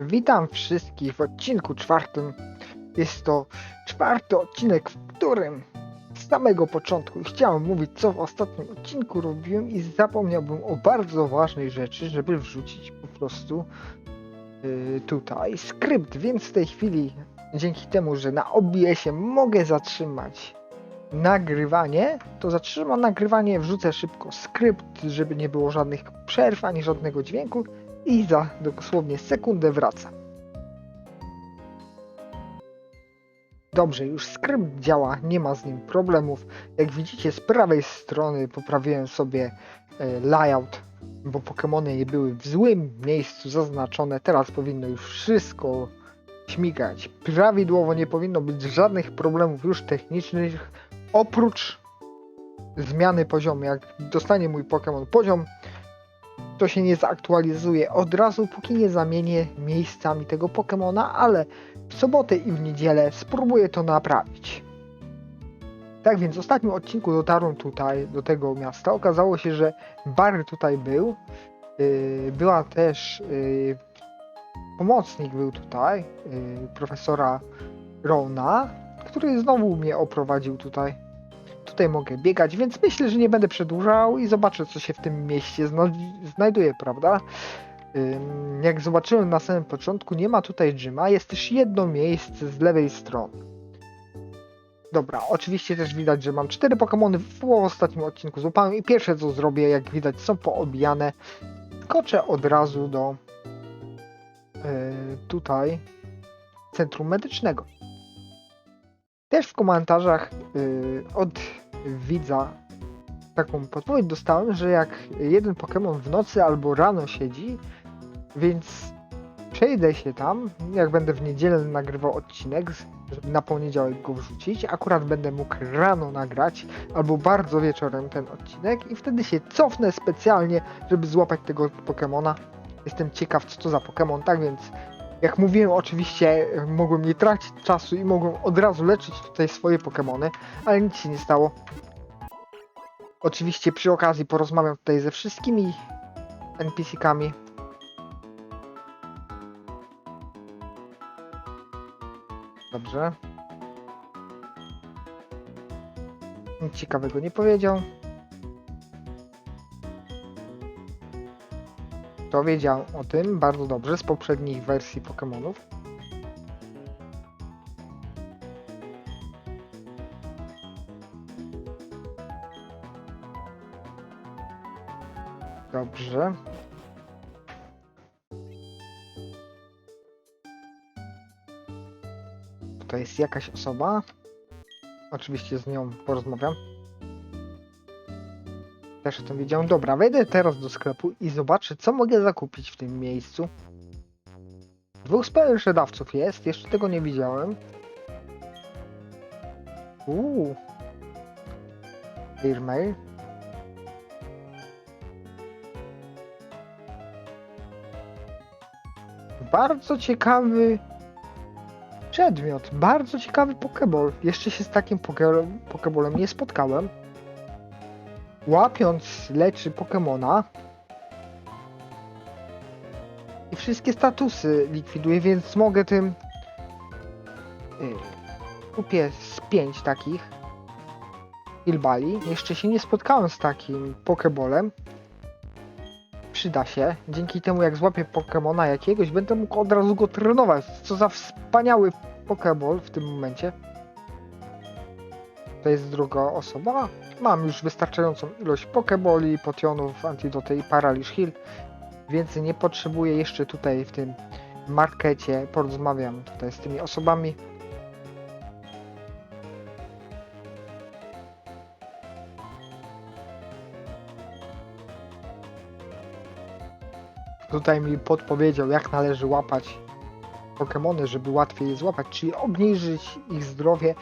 Witam wszystkich w odcinku czwartym. Jest to czwarty odcinek, w którym z samego początku chciałem mówić, co w ostatnim odcinku robiłem i zapomniałbym o bardzo ważnej rzeczy, żeby wrzucić po prostu yy, tutaj skrypt, więc w tej chwili dzięki temu, że na OBS-ie mogę zatrzymać nagrywanie, to zatrzymam nagrywanie, wrzucę szybko skrypt, żeby nie było żadnych przerw ani żadnego dźwięku i za dosłownie sekundę wraca. Dobrze, już skrypt działa, nie ma z nim problemów. Jak widzicie z prawej strony poprawiłem sobie e, layout, bo Pokémony nie były w złym miejscu zaznaczone. Teraz powinno już wszystko śmigać prawidłowo, nie powinno być żadnych problemów już technicznych, oprócz zmiany poziomu. Jak dostanie mój Pokémon poziom, to się nie zaktualizuje od razu, póki nie zamienię miejscami tego Pokemona, ale w sobotę i w niedzielę spróbuję to naprawić. Tak więc w ostatnim odcinku dotarłem tutaj, do tego miasta. Okazało się, że Barry tutaj był. Yy, była też yy, pomocnik był tutaj, yy, profesora Rona, który znowu mnie oprowadził tutaj tutaj mogę biegać, więc myślę, że nie będę przedłużał i zobaczę, co się w tym mieście zna znajduje, prawda? Ym, jak zobaczyłem na samym początku, nie ma tutaj Jima, jest też jedno miejsce z lewej strony. Dobra, oczywiście też widać, że mam cztery Pokémony w ostatnim odcinku złapałem i pierwsze co zrobię, jak widać są poobijane, skoczę od razu do yy, tutaj centrum medycznego. Też w komentarzach yy, od widza taką podpowiedź dostałem, że jak jeden Pokémon w nocy albo rano siedzi, więc przejdę się tam, jak będę w niedzielę nagrywał odcinek, żeby na poniedziałek go wrzucić, akurat będę mógł rano nagrać, albo bardzo wieczorem ten odcinek i wtedy się cofnę specjalnie, żeby złapać tego Pokémona. Jestem ciekaw, co to za Pokémon, tak więc jak mówiłem, oczywiście e, mogłem nie tracić czasu i mogłem od razu leczyć tutaj swoje Pokémony, ale nic się nie stało. Oczywiście przy okazji porozmawiam tutaj ze wszystkimi NPC-kami. Dobrze. Nic ciekawego nie powiedział. To wiedział o tym bardzo dobrze z poprzednich wersji Pokémonów. Dobrze. Tutaj jest jakaś osoba. Oczywiście z nią porozmawiam. Też o tym wiedziałem. Dobra, wejdę teraz do sklepu i zobaczę, co mogę zakupić w tym miejscu. Dwóch sprzedawców jest, jeszcze tego nie widziałem. Uuu. Airmail. Bardzo ciekawy przedmiot, bardzo ciekawy Pokeball. Jeszcze się z takim poke Pokebolem nie spotkałem łapiąc leczy Pokemona i wszystkie statusy likwiduje, więc mogę tym yy, kupię z pięć takich Ilbali. Jeszcze się nie spotkałem z takim Pokebolem. Przyda się. Dzięki temu jak złapię Pokemona jakiegoś, będę mógł od razu go trenować. Co za wspaniały Pokeball w tym momencie. To jest druga osoba. Mam już wystarczającą ilość pokeboli, potionów, antidoty i paraliż heal. Więcej nie potrzebuję. Jeszcze tutaj w tym markecie porozmawiam tutaj z tymi osobami. Tutaj mi podpowiedział, jak należy łapać Pokémony, żeby łatwiej je złapać, czyli obniżyć ich zdrowie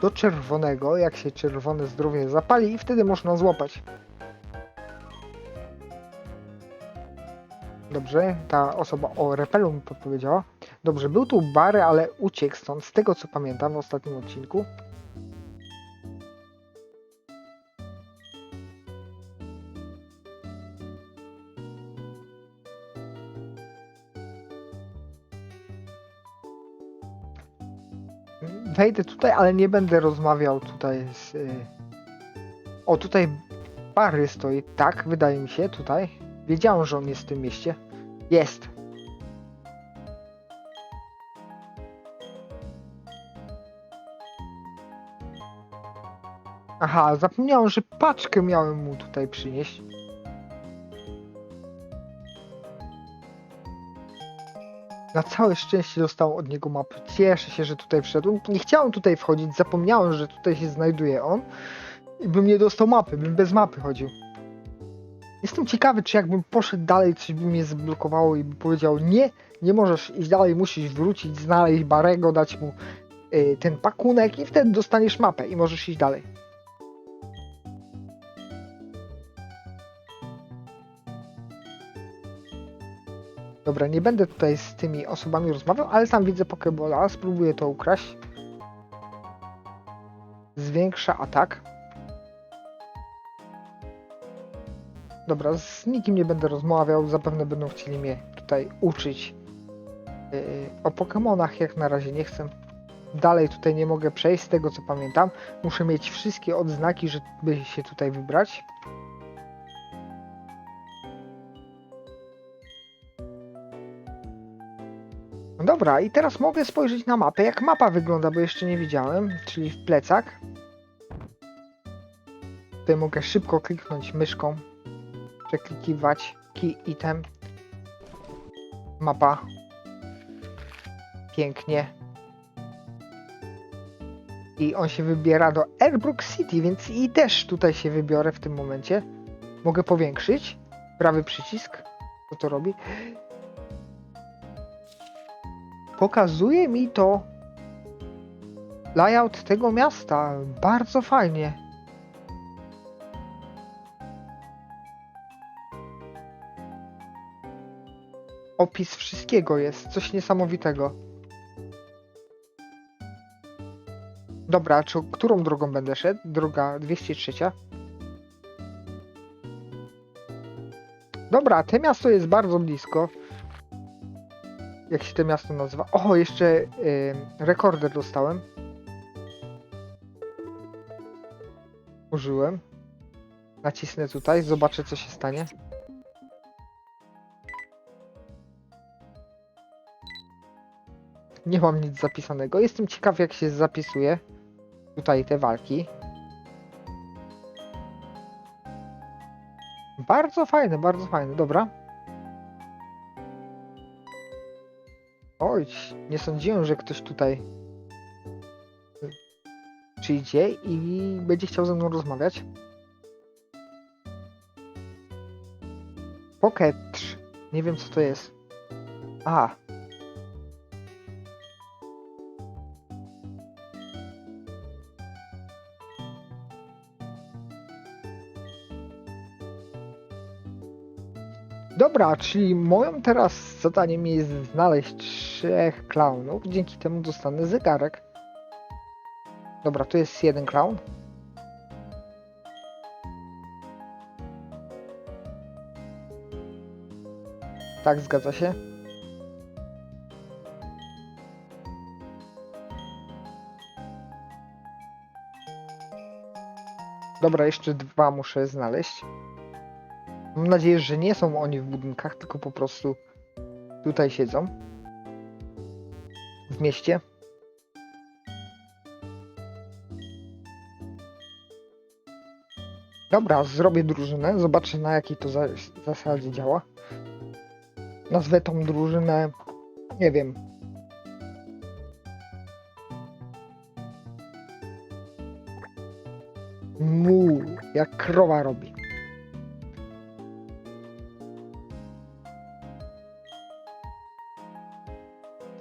do czerwonego, jak się czerwone zdrowie zapali i wtedy można złapać. Dobrze, ta osoba o repelu mi podpowiedziała. Dobrze, był tu Bary, ale uciekł stąd, z tego co pamiętam w ostatnim odcinku. Wejdę tutaj, ale nie będę rozmawiał tutaj z... y, O, tutaj Barry stoi. Tak, wydaje mi się, tutaj. Wiedziałem, że on jest w tym mieście. Jest. Aha, zapomniałem, że paczkę miałem mu tutaj przynieść. Na całe szczęście dostałem od niego mapę. Cieszę się, że tutaj wszedłem. Nie chciałem tutaj wchodzić, zapomniałem, że tutaj się znajduje on. I bym nie dostał mapy, bym bez mapy chodził. Jestem ciekawy, czy jakbym poszedł dalej, coś by mnie zablokowało i by powiedział nie, nie możesz iść dalej, musisz wrócić, znaleźć Barego, dać mu y, ten pakunek i wtedy dostaniesz mapę i możesz iść dalej. Dobra, nie będę tutaj z tymi osobami rozmawiał, ale tam widzę Pokebola, spróbuję to ukraść. Zwiększa atak. Dobra, z nikim nie będę rozmawiał, zapewne będą chcieli mnie tutaj uczyć yy, o Pokemonach, jak na razie nie chcę. Dalej tutaj nie mogę przejść, z tego co pamiętam. Muszę mieć wszystkie odznaki, żeby się tutaj wybrać. Dobra, i teraz mogę spojrzeć na mapę, jak mapa wygląda, bo jeszcze nie widziałem, czyli w plecak. Tutaj mogę szybko kliknąć myszką, przeklikiwać key item. Mapa. Pięknie. I on się wybiera do Airbrook City, więc i też tutaj się wybiorę w tym momencie. Mogę powiększyć. Prawy przycisk. Co to robi? Pokazuje mi to layout tego miasta. Bardzo fajnie. Opis wszystkiego jest, coś niesamowitego. Dobra, czy którą drogą będę szedł? Droga 203. Dobra, to miasto jest bardzo blisko jak się to miasto nazywa. O, jeszcze rekorder dostałem. Użyłem. Nacisnę tutaj, zobaczę co się stanie. Nie mam nic zapisanego. Jestem ciekaw jak się zapisuje tutaj te walki. Bardzo fajne, bardzo fajne. Dobra. Nie sądziłem, że ktoś tutaj przyjdzie i będzie chciał ze mną rozmawiać. Pocket. Nie wiem co to jest. A. Dobra, czyli moją teraz zadaniem jest znaleźć trzech klaunów. Dzięki temu dostanę zegarek. Dobra, tu jest jeden klaun. Tak, zgadza się. Dobra, jeszcze dwa muszę znaleźć. Mam nadzieję, że nie są oni w budynkach, tylko po prostu tutaj siedzą. W mieście. Dobra, zrobię drużynę. Zobaczę na jakiej to za zasadzie działa. Nazwę tą drużynę. Nie wiem. Mu, jak krowa robi.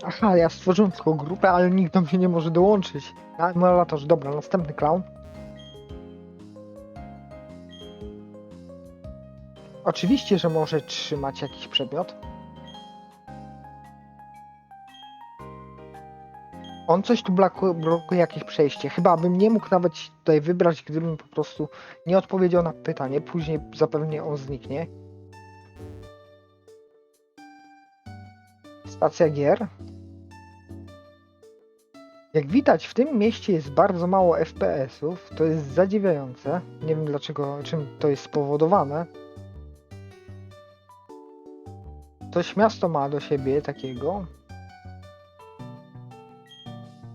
Aha, ja stworzyłem tylko grupę, ale nikt do mnie nie może dołączyć. A, Emulatorz, dobra, następny clown. Oczywiście, że może trzymać jakiś przedmiot. On coś tu blokuje, blokuje jakieś przejście. Chyba bym nie mógł nawet tutaj wybrać, gdybym po prostu nie odpowiedział na pytanie. Później zapewne on zniknie. Stacja gier. Jak widać, w tym mieście jest bardzo mało FPS-ów. To jest zadziwiające. Nie wiem dlaczego, czym to jest spowodowane. Coś miasto ma do siebie takiego.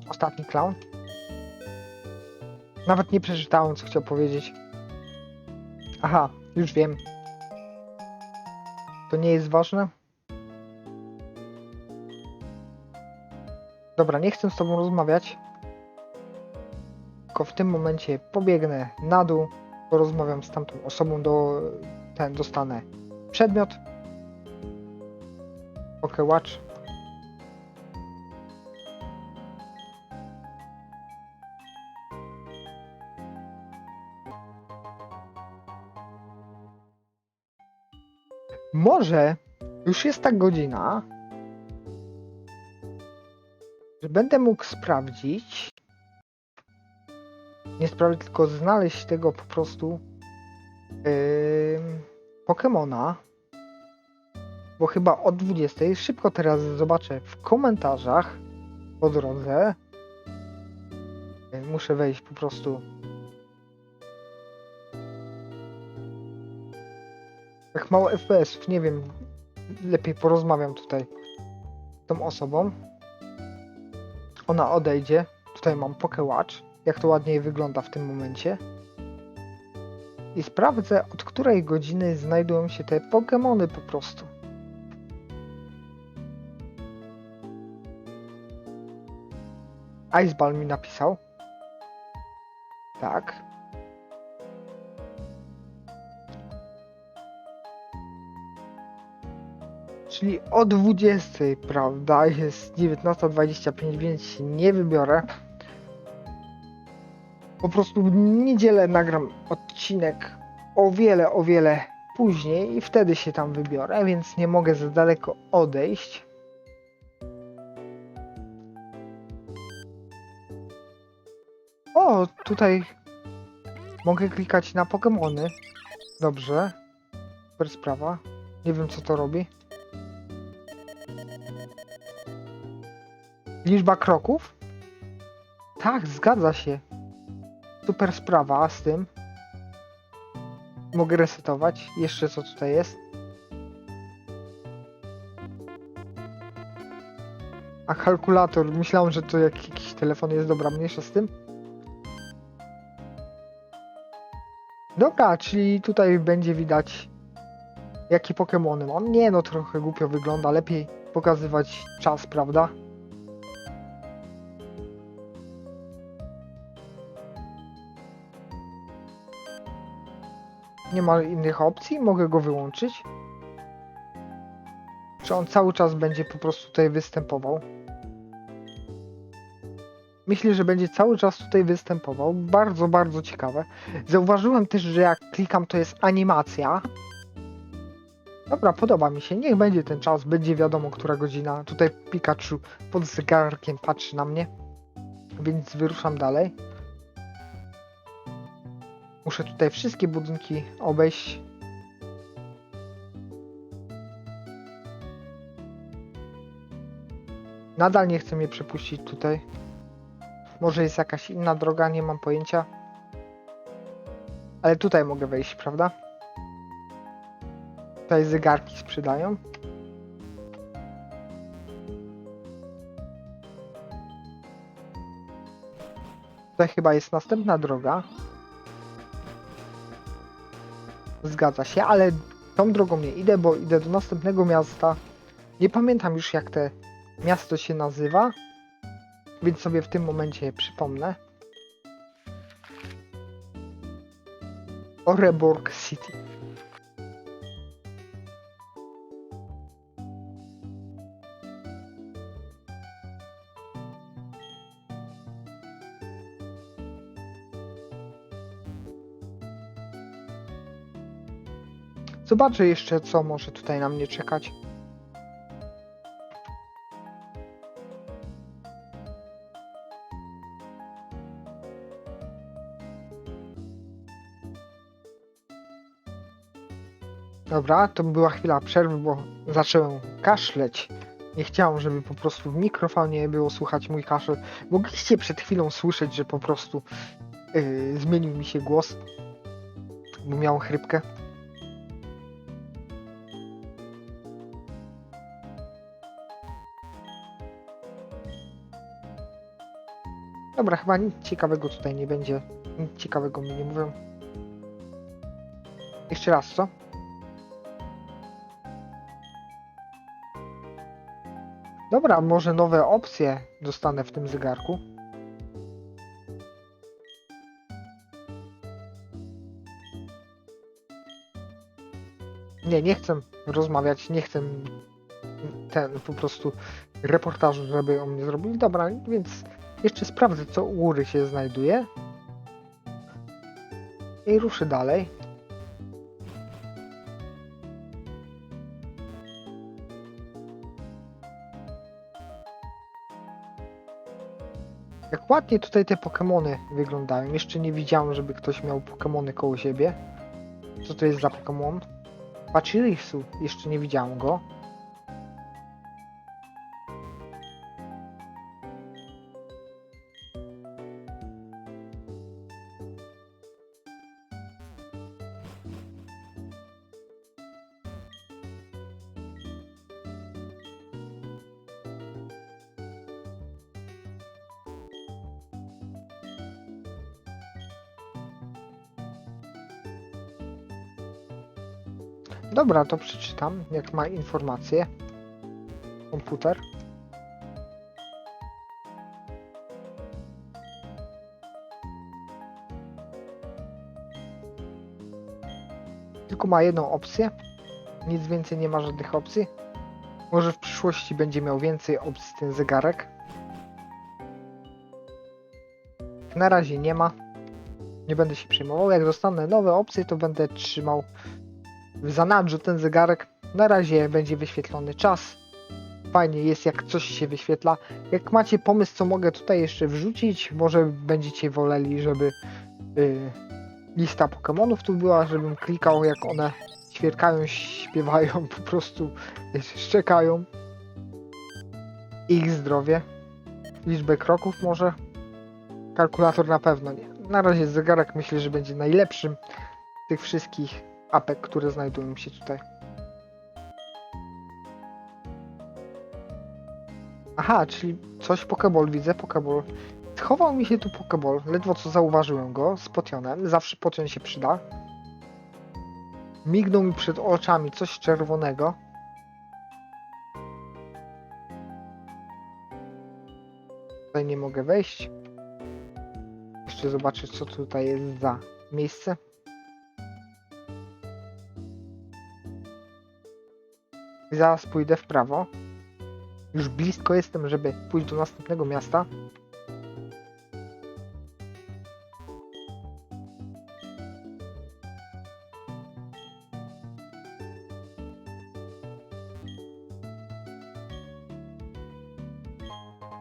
Ostatni clown. Nawet nie przeczytałem, co chciał powiedzieć. Aha, już wiem. To nie jest ważne? Dobra, nie chcę z tobą rozmawiać. Tylko w tym momencie pobiegnę na dół, porozmawiam z tamtą osobą, do ten dostanę przedmiot. Ok, watch. Może już jest ta godzina, będę mógł sprawdzić. Nie sprawdzić, tylko znaleźć tego po prostu yy, Pokemona. Bo chyba o 20. Szybko teraz zobaczę w komentarzach po drodze. Yy, Muszę wejść po prostu. Tak mało FPS, nie wiem. Lepiej porozmawiam tutaj z tą osobą ona odejdzie. Tutaj mam Pokewatch, jak to ładniej wygląda w tym momencie. I sprawdzę, od której godziny znajdują się te Pokemony po prostu. Iceball mi napisał. Tak. Czyli o 20, prawda? Jest 19.25, więc się nie wybiorę. Po prostu w niedzielę nagram odcinek o wiele, o wiele później i wtedy się tam wybiorę, więc nie mogę za daleko odejść. O, tutaj mogę klikać na Pokémony. Dobrze. Super sprawa. Nie wiem co to robi. Liczba kroków? Tak, zgadza się. Super sprawa z tym. Mogę resetować. Jeszcze co tutaj jest? A kalkulator. Myślałem, że to jak jakiś telefon jest. Dobra, mniejsza z tym. Dobra, czyli tutaj będzie widać jakie Pokemony mam. Nie no, trochę głupio wygląda. Lepiej pokazywać czas, prawda? Nie ma innych opcji? Mogę go wyłączyć? Czy on cały czas będzie po prostu tutaj występował? Myślę, że będzie cały czas tutaj występował. Bardzo, bardzo ciekawe. Zauważyłem też, że jak klikam, to jest animacja. Dobra, podoba mi się. Niech będzie ten czas, będzie wiadomo, która godzina. Tutaj Pikachu pod zegarkiem patrzy na mnie. Więc wyruszam dalej. Muszę tutaj wszystkie budynki obejść. Nadal nie chce mnie przepuścić tutaj. Może jest jakaś inna droga, nie mam pojęcia. Ale tutaj mogę wejść, prawda? Tutaj zegarki sprzedają. Tutaj chyba jest następna droga. Zgadza się, ale tą drogą nie idę, bo idę do następnego miasta. Nie pamiętam już jak te miasto się nazywa, więc sobie w tym momencie przypomnę. Oreburg City. Zobaczę jeszcze, co może tutaj na mnie czekać. Dobra, to była chwila przerwy, bo zacząłem kaszleć Nie chciałem, żeby po prostu w mikrofonie było słychać mój kaszel. Mogliście przed chwilą słyszeć, że po prostu yy, zmienił mi się głos, bo miałem chrypkę. Dobra, chyba nic ciekawego tutaj nie będzie. Nic ciekawego mi nie mówią. Jeszcze raz, co? Dobra, może nowe opcje dostanę w tym zegarku. Nie, nie chcę rozmawiać, nie chcę ten po prostu reportażu, żeby o mnie zrobili. Dobra, więc jeszcze sprawdzę, co u góry się znajduje. I ruszę dalej. Jak ładnie tutaj te Pokemony wyglądają. Jeszcze nie widziałem, żeby ktoś miał Pokemony koło siebie. Co to jest za Pokemon? Pachirisu. Jeszcze nie widziałem go. Dobra, to przeczytam, jak ma informacje. Komputer. Tylko ma jedną opcję. Nic więcej nie ma żadnych opcji. Może w przyszłości będzie miał więcej opcji ten zegarek. Na razie nie ma. Nie będę się przejmował. Jak dostanę nowe opcje, to będę trzymał w zanadrzu ten zegarek. Na razie będzie wyświetlony czas. Fajnie jest, jak coś się wyświetla. Jak macie pomysł, co mogę tutaj jeszcze wrzucić, może będziecie woleli, żeby y, lista Pokemonów tu była, żebym klikał, jak one ćwierkają, śpiewają, po prostu szczekają. Ich zdrowie. Liczbę kroków może. Kalkulator na pewno nie. Na razie zegarek myślę, że będzie najlepszym z tych wszystkich apek, które znajdują się tutaj. Aha, czyli coś Pokeball widzę, Pokeball. Schował mi się tu Pokeball, ledwo co zauważyłem go z potionem, zawsze potion się przyda. Mignął mi przed oczami coś czerwonego. Tutaj nie mogę wejść. Jeszcze zobaczyć co tutaj jest za miejsce. Zaraz pójdę w prawo. Już blisko jestem, żeby pójść do następnego miasta.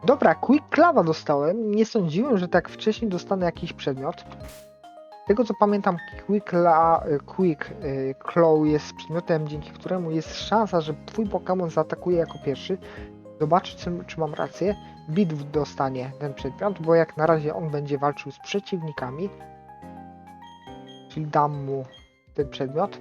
Dobra, Quick Clawa dostałem. Nie sądziłem, że tak wcześniej dostanę jakiś przedmiot. Tego co pamiętam, Quick, La, Quick y, Claw jest przedmiotem, dzięki któremu jest szansa, że twój Pokémon zaatakuje jako pierwszy. Zobaczyć, czy, czy mam rację. Bitw dostanie ten przedmiot, bo jak na razie on będzie walczył z przeciwnikami. Czyli dam mu ten przedmiot.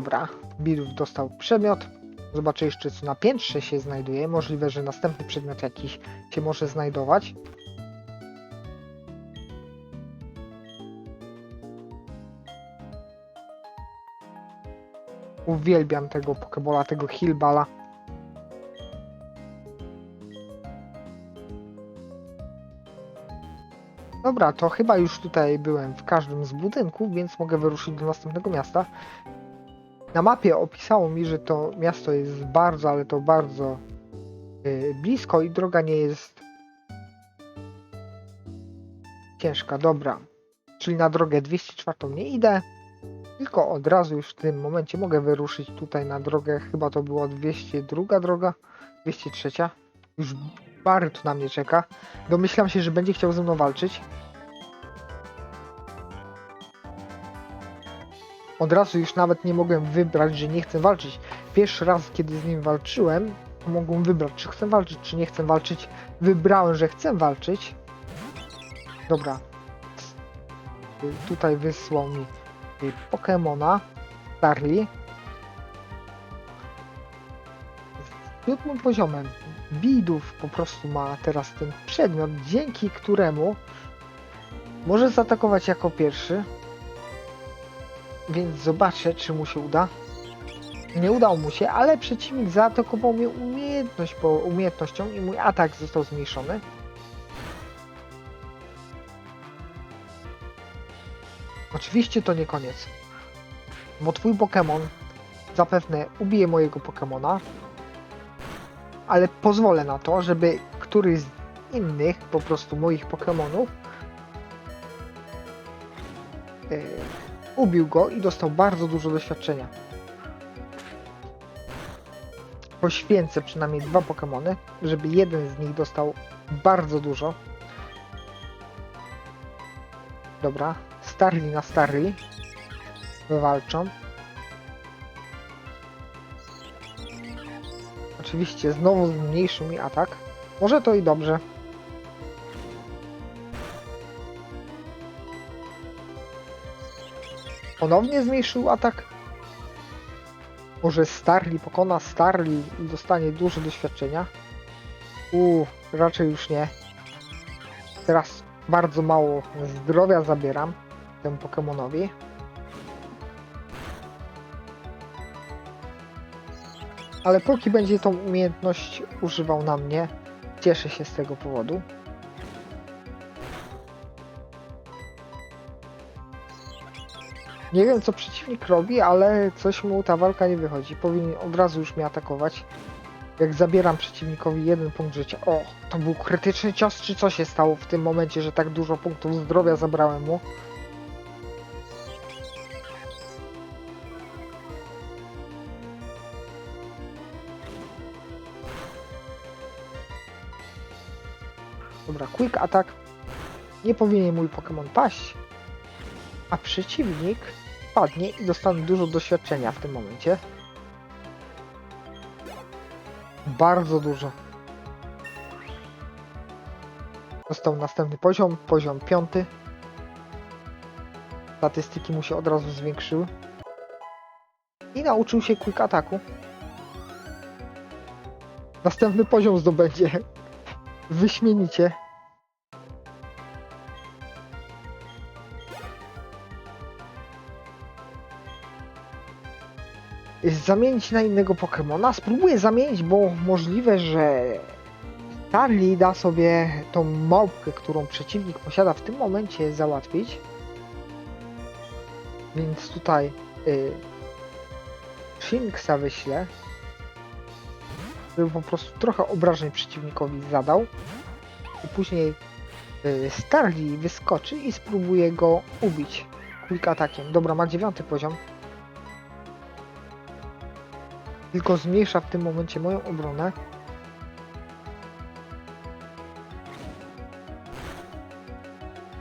Dobra, Bitw dostał przedmiot. Zobaczę jeszcze co na piętrze się znajduje. Możliwe, że następny przedmiot jakiś się może znajdować. Uwielbiam tego Pokebola, tego Hillbala. Dobra, to chyba już tutaj byłem w każdym z budynków, więc mogę wyruszyć do następnego miasta. Na mapie opisało mi, że to miasto jest bardzo, ale to bardzo yy, blisko i droga nie jest ciężka. Dobra, czyli na drogę 204 nie idę, tylko od razu już w tym momencie mogę wyruszyć tutaj na drogę, chyba to była 202 droga, 203. Już Bary tu na mnie czeka. Domyślam się, że będzie chciał ze mną walczyć. Od razu już nawet nie mogłem wybrać, że nie chcę walczyć. Pierwszy raz, kiedy z nim walczyłem, mogłem wybrać, czy chcę walczyć, czy nie chcę walczyć. Wybrałem, że chcę walczyć. Dobra. Tutaj wysłał mi y, Pokemona. Starly. Z siódmym poziomem bidów po prostu ma teraz ten przedmiot, dzięki któremu może zaatakować jako pierwszy. Więc zobaczę, czy mu się uda. Nie udało mu się, ale przeciwnik zaatakował mnie umiejętność po umiejętnością i mój atak został zmniejszony. Oczywiście to nie koniec. Bo twój Pokémon zapewne ubije mojego Pokémona, ale pozwolę na to, żeby któryś z innych po prostu moich Pokémonów yy, ubił go i dostał bardzo dużo doświadczenia. Poświęcę przynajmniej dwa Pokémony, żeby jeden z nich dostał bardzo dużo. Dobra, Starly na Starly walczą. Oczywiście znowu zmniejszył mi atak. Może to i dobrze. Ponownie zmniejszył atak. Może Starly pokona Starly i dostanie dużo doświadczenia. Uuu, raczej już nie. Teraz bardzo mało zdrowia zabieram temu Pokemonowi. Ale póki będzie tą umiejętność używał na mnie, cieszę się z tego powodu. Nie wiem co przeciwnik robi, ale coś mu ta walka nie wychodzi. Powinien od razu już mnie atakować. Jak zabieram przeciwnikowi jeden punkt życia. O, to był krytyczny cios, czy co się stało w tym momencie, że tak dużo punktów zdrowia zabrałem mu? Dobra, quick attack. Nie powinien mój Pokémon paść. A przeciwnik padnie i dostanę dużo doświadczenia w tym momencie. Bardzo dużo. Dostał następny poziom, poziom piąty. Statystyki mu się od razu zwiększyły. I nauczył się quick ataku. Następny poziom zdobędzie. Wyśmienicie. Zamienić na innego Pokemona. Spróbuję zamienić, bo możliwe, że Starly da sobie tą małpkę, którą przeciwnik posiada w tym momencie załatwić. Więc tutaj y, Shinxa wyślę, żeby po prostu trochę obrażeń przeciwnikowi zadał. I później y, Starly wyskoczy i spróbuje go ubić quick atakiem. Dobra, ma dziewiąty poziom. Tylko zmniejsza w tym momencie moją obronę.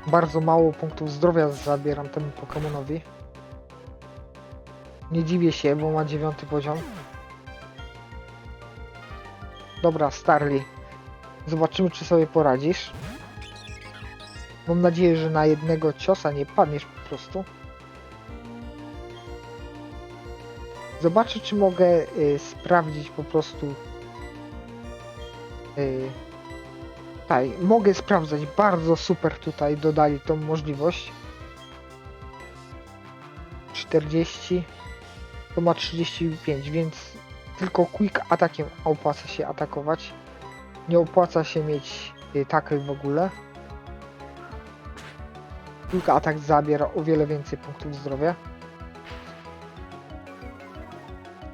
Bardzo mało punktów zdrowia zabieram temu Pokemonowi. Nie dziwię się, bo ma dziewiąty poziom. Dobra, Starly. Zobaczymy, czy sobie poradzisz. Mam nadzieję, że na jednego ciosa nie padniesz po prostu. Zobaczę, czy mogę y, sprawdzić po prostu. Y, tak, mogę sprawdzać. Bardzo super tutaj dodali tą możliwość. 40 to ma 35, więc tylko quick atakiem opłaca się atakować. Nie opłaca się mieć y, tackle w ogóle. Quick atak zabiera o wiele więcej punktów zdrowia.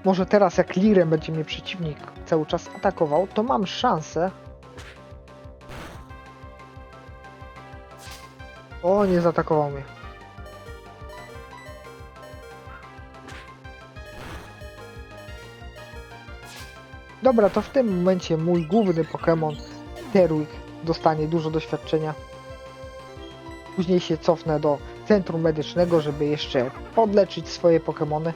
Może teraz jak Lirem będzie mnie przeciwnik cały czas atakował, to mam szansę. O, nie zaatakował mnie. Dobra, to w tym momencie mój główny Pokémon Terwick dostanie dużo doświadczenia. Później się cofnę do centrum medycznego, żeby jeszcze podleczyć swoje Pokémony.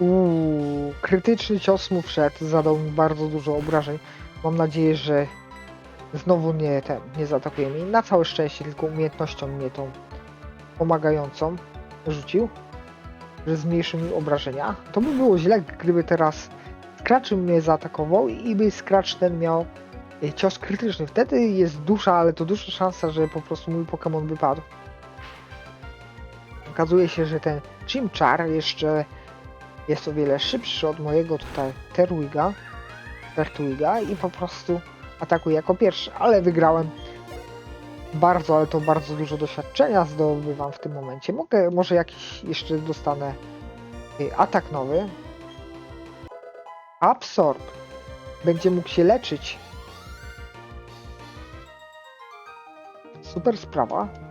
Uuu, krytyczny cios mu wszedł, zadał mi bardzo dużo obrażeń. Mam nadzieję, że znowu nie, ten, nie zaatakuje mnie. Na całe szczęście, tylko umiejętnością mnie tą pomagającą rzucił, że zmniejszył mi obrażenia. To by było źle, gdyby teraz Scratch mnie zaatakował i by Scratch ten miał e, cios krytyczny. Wtedy jest dusza, ale to duża szansa, że po prostu mój Pokémon by padł. Okazuje się, że ten Chimchar jeszcze jest o wiele szybszy od mojego tutaj Terwiga, Tertwiga i po prostu atakuje jako pierwszy, ale wygrałem bardzo, ale to bardzo dużo doświadczenia zdobywam w tym momencie. Mogę, może jakiś jeszcze dostanę y, atak nowy. Absorb. Będzie mógł się leczyć. Super sprawa.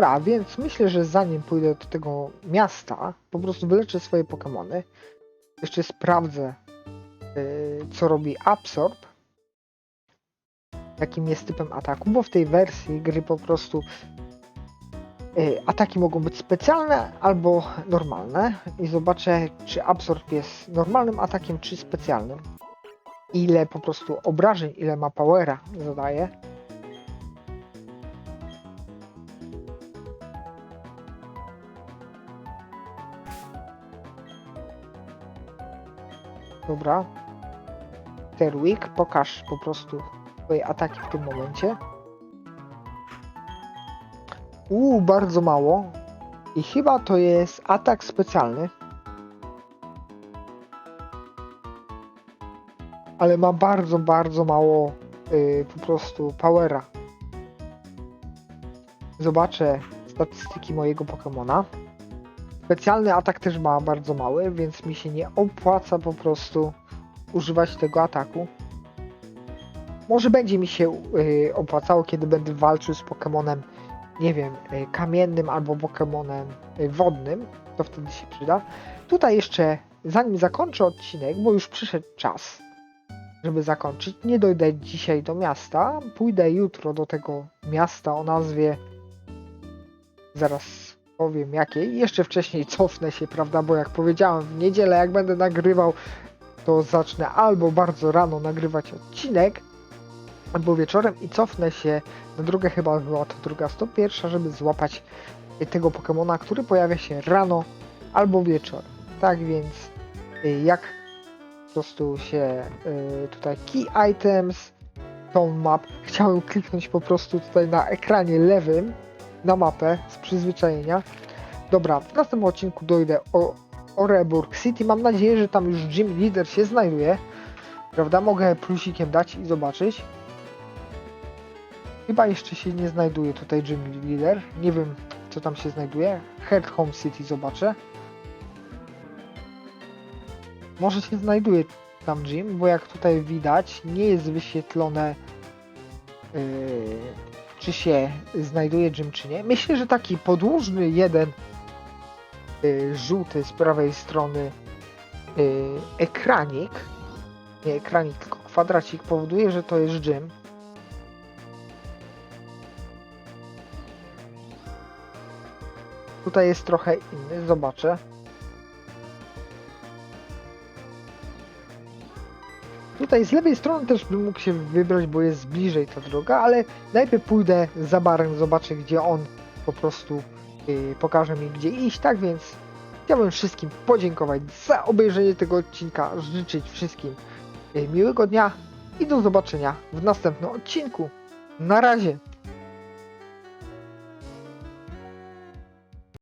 Dobra, więc myślę, że zanim pójdę do tego miasta, po prostu wyleczę swoje Pokémony. Jeszcze sprawdzę, yy, co robi Absorb. Jakim jest typem ataku, bo w tej wersji gry po prostu yy, ataki mogą być specjalne albo normalne. I zobaczę, czy Absorb jest normalnym atakiem, czy specjalnym. Ile po prostu obrażeń, ile ma powera zadaje. Dobra. Terwick, pokaż po prostu swoje ataki w tym momencie. Uuu, bardzo mało. I chyba to jest atak specjalny. Ale ma bardzo, bardzo mało yy, po prostu powera. Zobaczę statystyki mojego Pokemona. Specjalny atak też ma bardzo mały, więc mi się nie opłaca po prostu używać tego ataku. Może będzie mi się y, opłacało, kiedy będę walczył z Pokemonem, nie wiem, y, kamiennym albo Pokemonem y, wodnym, to wtedy się przyda. Tutaj jeszcze, zanim zakończę odcinek, bo już przyszedł czas, żeby zakończyć, nie dojdę dzisiaj do miasta, pójdę jutro do tego miasta o nazwie, zaraz powiem jakiej. Jeszcze wcześniej cofnę się, prawda? Bo jak powiedziałem, w niedzielę jak będę nagrywał, to zacznę albo bardzo rano nagrywać odcinek, albo wieczorem i cofnę się na drugą, chyba była to druga 101, żeby złapać tego Pokemona, który pojawia się rano albo wieczorem. Tak więc y, jak po prostu się y, tutaj key items, tą map, chciałem kliknąć po prostu tutaj na ekranie lewym na mapę z przyzwyczajenia. Dobra, w następnym odcinku dojdę o Oreburg City. Mam nadzieję, że tam już Gym Leader się znajduje. Prawda? Mogę plusikiem dać i zobaczyć. Chyba jeszcze się nie znajduje tutaj Gym Leader. Nie wiem, co tam się znajduje. Head Home City zobaczę. Może się znajduje tam gym, bo jak tutaj widać, nie jest wyświetlone yy, czy się znajduje gym, czy nie. Myślę, że taki podłużny jeden y, żółty z prawej strony y, ekranik, nie ekranik, tylko kwadracik powoduje, że to jest gym. Tutaj jest trochę inny, zobaczę. Tutaj z lewej strony też bym mógł się wybrać, bo jest bliżej ta droga, ale najpierw pójdę za barem, zobaczę gdzie on po prostu yy, pokaże mi gdzie iść, tak więc chciałbym wszystkim podziękować za obejrzenie tego odcinka, życzyć wszystkim yy, miłego dnia i do zobaczenia w następnym odcinku. Na razie!